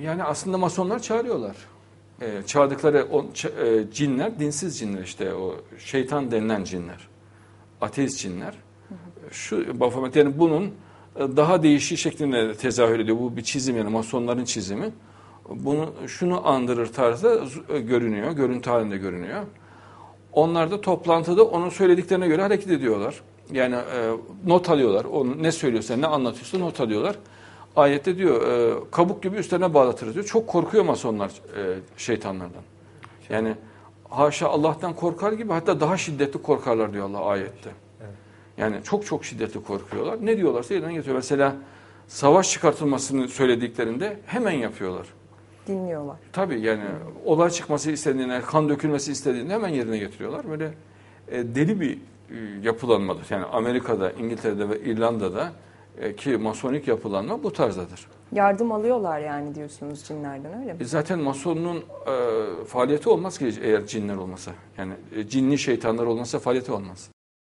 Yani aslında masonlar çağırıyorlar. Ee, çağırdıkları o, e, cinler, dinsiz cinler işte o şeytan denilen cinler. Ateist cinler. Şu Baphomet yani bunun e, daha değişik şeklinde tezahür ediyor. Bu bir çizim yani masonların çizimi. Bunu şunu andırır tarzda e, görünüyor, görüntü halinde görünüyor. Onlar da toplantıda onun söylediklerine göre hareket ediyorlar. Yani e, not alıyorlar. Onu ne söylüyorsa, ne anlatıyorsa not alıyorlar. Ayette diyor e, kabuk gibi üstlerine bağlatırız diyor. Çok korkuyor masonlar e, şeytanlardan. Yani haşa Allah'tan korkar gibi hatta daha şiddetli korkarlar diyor Allah ayette. Yani çok çok şiddetli korkuyorlar. Ne diyorlarsa yerine getiriyor. Mesela savaş çıkartılmasını söylediklerinde hemen yapıyorlar. Dinliyorlar. Tabii yani olay çıkması istediğinde, kan dökülmesi istediğinde hemen yerine getiriyorlar. Böyle e, deli bir e, yapılanmadır. Yani Amerika'da, İngiltere'de ve İrlanda'da ki masonik yapılanma bu tarzdadır. Yardım alıyorlar yani diyorsunuz cinlerden öyle mi? E, zaten masonun e, faaliyeti olmaz ki eğer cinler olmasa. Yani e, cinli şeytanlar olmasa faaliyeti olmaz.